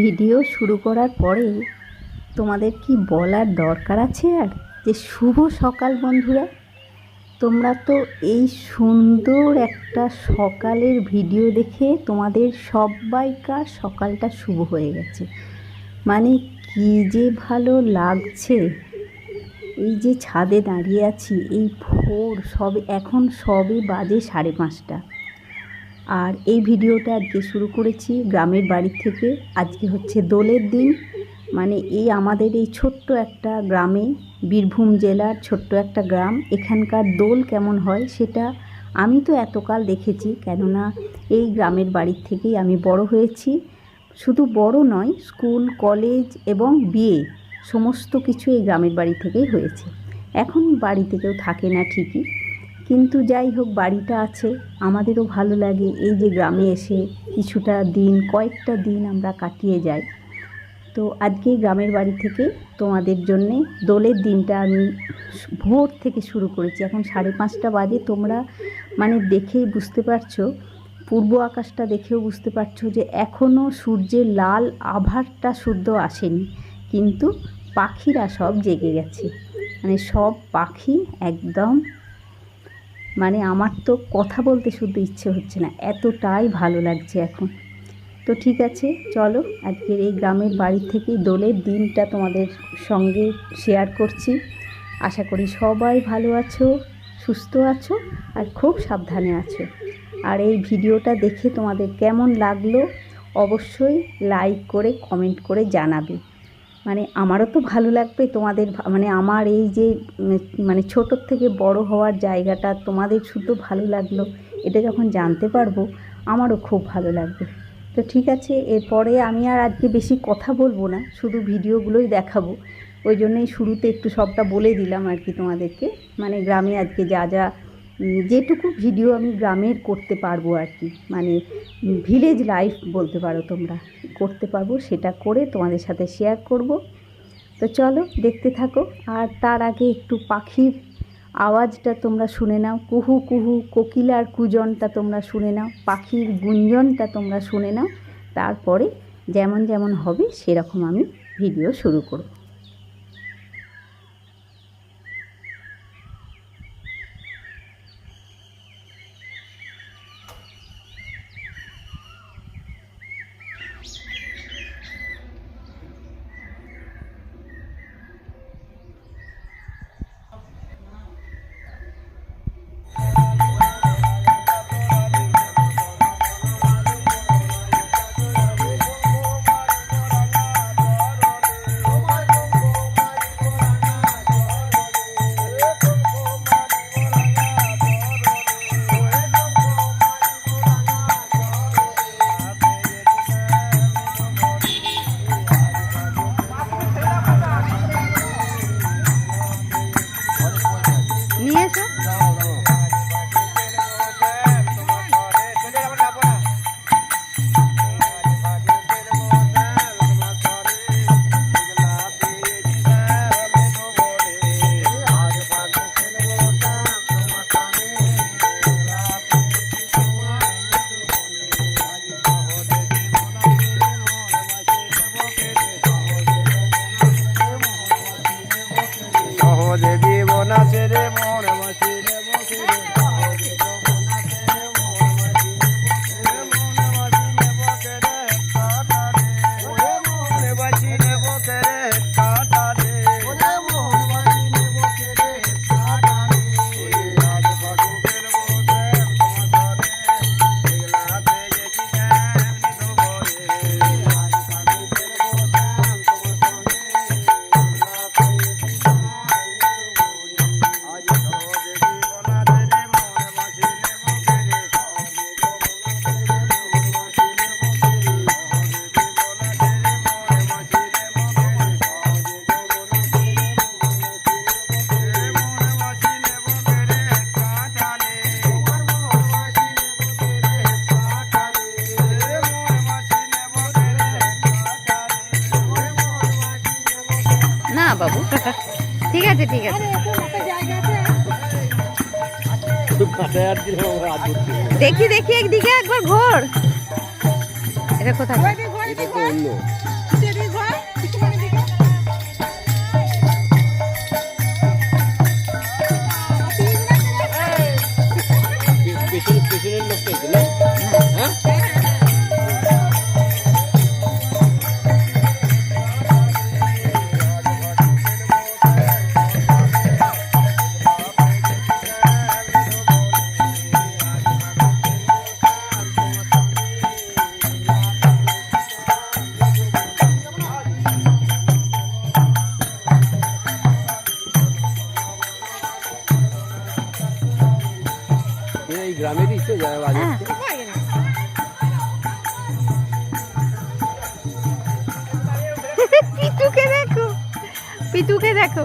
Video শুরু করার পরে তোমাদের কি বলার দরকার আছে আর? যে শুভ সকাল বন্ধুরা। তোমরা তো এই সুন্দর একটা সকালের ভিডিও দেখে তোমাদের সবাইকার সকালটা শুভ হয়ে গেছে। মানে কি যে ভালো লাগছে। এই যে ছাদে দাঁড়িয়ে আছি, এই ভোর, সবে, এখন সবে বাজে সাড়ে পাঁচটা। আর এই ভিডিওটা আজকে শুরু করেছি গ্রামের বাড়ি থেকে। আজকে হচ্ছে দোলের দিন। মানে এই আমাদের এই ছোট্ট একটা গ্রামে, বীরভূম জেলার ছোট্ট একটা গ্রাম, এখানকার দোল কেমন হয় সেটা আমি তো এতকাল দেখেছি, কেননা এই গ্রামের বাড়ির থেকেই আমি বড় হয়েছি। শুধু বড় নয়, স্কুল, কলেজ এবং বিয়ে, সমস্ত কিছু এই গ্রামের বাড়ি থেকেই হয়েছে। এখন বাড়িতে কেউ থাকে না ঠিকই। কিন্তু যাই হোক, বাড়িটা আছে। আমাদেরও ভালো লাগে এই যে গ্রামে এসে কিছুটা দিন, কয়েকটা দিন আমরা কাটিয়ে যাই। তো আজকে গ্রামের বাড়ি থেকে তোমাদের জন্যে দোলের দিনটা আমি ভোর থেকে শুরু করেছি। এখন সাড়ে পাঁচটা বাজে, তোমরা মানে দেখেই বুঝতে পারছ, পূর্ব আকাশটা দেখেও বুঝতে পারছ যে এখনও সূর্যের লাল আভারটা শুদ্ধ আসেনি, কিন্তু পাখিরা সব জেগে গেছে। মানে সব পাখি একদম মানে আমার তো কথা বলতে শুধু ইচ্ছে হচ্ছে না, এতটাই ভালো লাগছে এখন। তো ঠিক আছে, চলো আজকের এই গ্রামের বাড়ি থেকেই দোলের দিনটা তোমাদের সঙ্গে শেয়ার করছি। আশা করি সবাই ভালো আছো, সুস্থ আছো, আর খুব সাবধানে আছো। আর এই ভিডিওটা দেখে তোমাদের কেমন লাগল, অবশ্যই লাইক করে কমেন্ট করে জানাবে। মানে আমারও তো ভালো লাগবে তোমাদের মানে আমার এই যে মানে ছোটোর থেকে বড় হওয়ার জায়গাটা তোমাদের শুধু ভালো লাগল, এটা যখন জানতে পারব, আমারও খুব ভালো লাগবে। তো ঠিক আছে, এরপরে আমি আর আজকে বেশি কথা বলব না, শুধু ভিডিওগুলোই দেখাবো। ওই জন্যই শুরুতে একটু সবটা বলে দিলাম আর কি তোমাদেরকে। মানে গ্রামে আজকে যা যা যেটুকু ভিডিও আমি গ্রামের করতে পারব আর কি মানে ভিলেজ লাইফ বলতে পারো তোমরা, করতে পারব, সেটা করে তোমাদের সাথে শেয়ার করব। তো চলো দেখতে থাকো, আর তার আগে একটু পাখির আওয়াজটা তোমরা শুনে নাও, কুহু কুহু কোকিলার কুজনটা তোমরা শুনে নাও, পাখির গুঞ্জনটা তোমরা শুনে নাও, তারপরে যেমন যেমন হবে সেরকম আমি ভিডিও শুরু করব। বাবু। ঠিক আছে ঠিক আছে। দেখি দেখি একদিকে একবার ঘোর। এটা কোথায়? গ্রামেরই তো যারা বাজার হ্যাঁ। পিতুকে দেখো পিতুকে দেখো।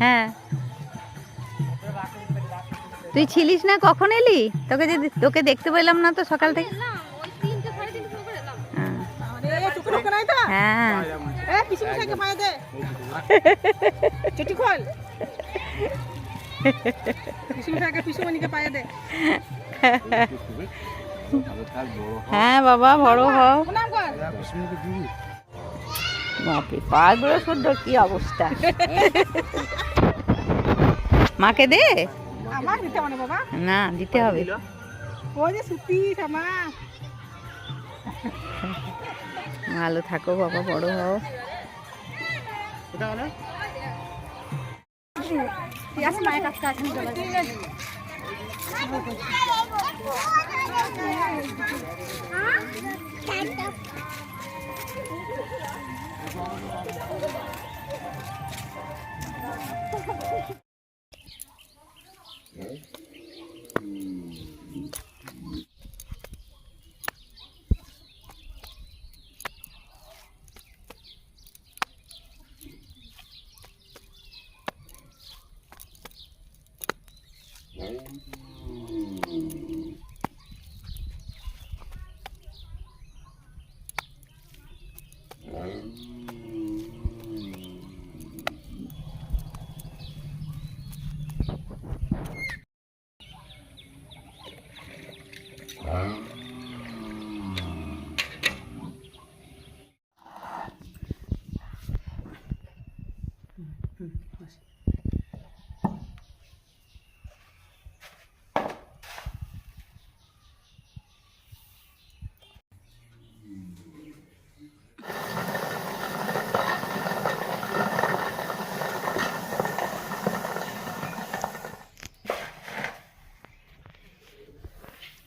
হ্যাঁ। তুই ছিলিস না? কখন এলি? তোকে যে তোকে দেখতে পেলাম না তো সকাল থেকে। হ্যাঁ। হ্যাঁ। হ্যাঁ বাবা বড় হও। বাপরে পাগুলো সুন্দর কি অবস্থা? মাকে দে। আমার দিতে মানে বাবা না দিতে হবে ওই যে সুতিস আমার ভালো থাকো বাবা বড় হও মায়ের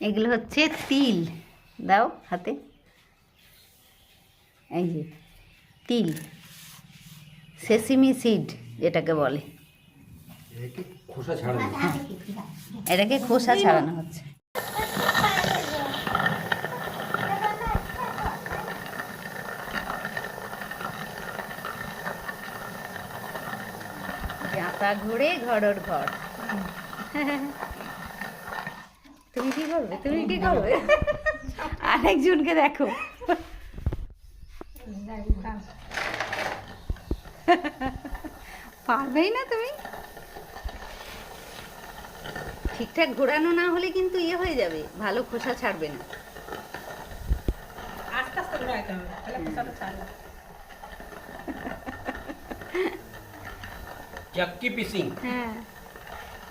এগুলো হচ্ছে তিল। দাও হাতে। এই যে তিল। সেসিমি সিড যেটাকে বলে। এটাকে খোসা ছাড়ানো। হচ্ছে। জাতা ঘুরে ঘরর ঘর। করবে? তুমি কি করবে? আরেকজনকে দেখো। পারবেই না তুমি। ঠিকঠাক ঘোরানো না হলে কিন্তু ইয়ে হয়ে যাবে ভালো খোসা ছাড়বে না। আস্তে আস্তে ঘুরাইতে হবে তাহলে খোসাটা ছাড়বে। চাক্কি পিসিং হ্যাঁ।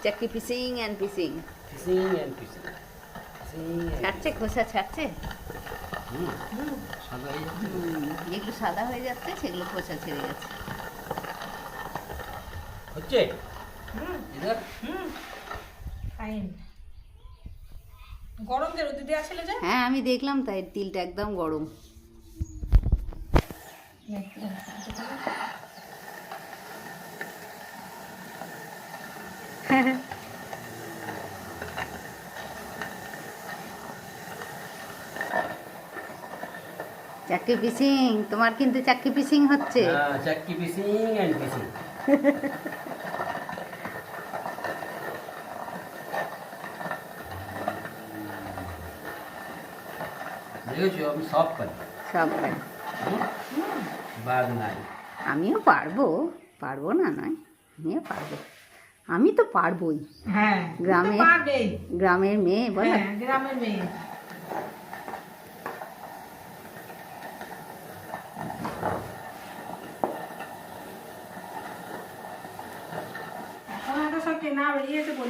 চাকরি পিসিং অ্যান্ড পিসিং পিসিং এন্ড পিসিং ছাড়ছে খোসা ছাড়ছে? হয়ে যেগুলো সাদা হয়ে যাচ্ছে সেগুলো খোসা ছেড়ে যাচ্ছে হচ্ছে? গরম যে দিদি আসলে যে? হ্যাঁ আমি দেখলাম তাই তিলটা একদম গরম। চাকরি পিসিং তোমার কিন্তু চাকরি পিসিং হচ্ছে। হ্যাঁ চাক্কি পিসিং এন্ড পিসিং দেখেছ? আমি সব পারি। সব পারি। বাদ নাই। আমিও পারব। পারব না নয় আমিও পারব। আমি তো পারবোই। হ্যাঁ গ্রামে পারবেই। গ্রামের মেয়ে বলো। হ্যাঁ গ্রামের মেয়ে।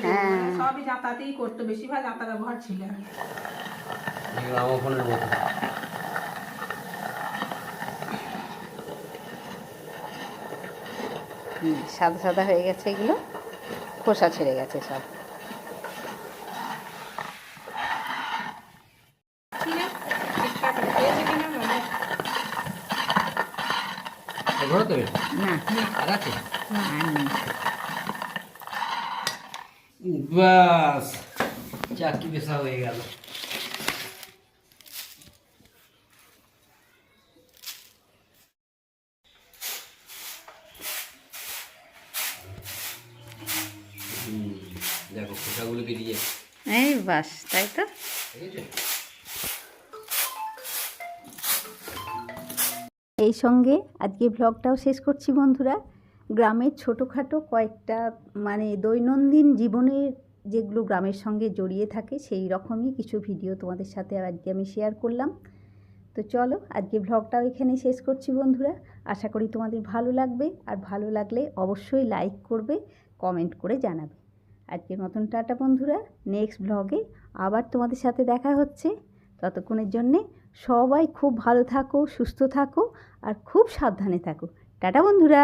হ্যাঁ। মানে সবই করতো বেশিরভাগ ছিল। সাদা সাদা হয়ে গেছে এগুলো। খোসা ছেড়ে গেছে সব। না। আর আছে? না। বাস চাকি বেসা হয়ে গেল। দেখো খোসাগুলো বেরিয়ে এই বাস তাই তো? এই সঙ্গে আজকে ব্লগটাও শেষ করছি বন্ধুরা। গ্রামের ছোটোখাটো কয়েকটা মানে দৈনন্দিন জীবনের যেগুলো গ্রামের সঙ্গে জড়িয়ে থাকে, সেই রকমই কিছু ভিডিও তোমাদের সাথে আজকে আমি শেয়ার করলাম। তো চলো, আজকে ব্লগটাও এখানে শেষ করছি বন্ধুরা। আশা করি তোমাদের ভালো লাগবে, আর ভালো লাগলে অবশ্যই লাইক করবে কমেন্ট করে জানাবে। আজকের মতন টাটা বন্ধুরা নেক্সট ব্লগে আবার তোমাদের সাথে দেখা হচ্ছে। ততক্ষণের জন্যে সবাই খুব ভালো থাকো, সুস্থ থাকো, আর খুব সাবধানে থাকো। টাটা বন্ধুরা!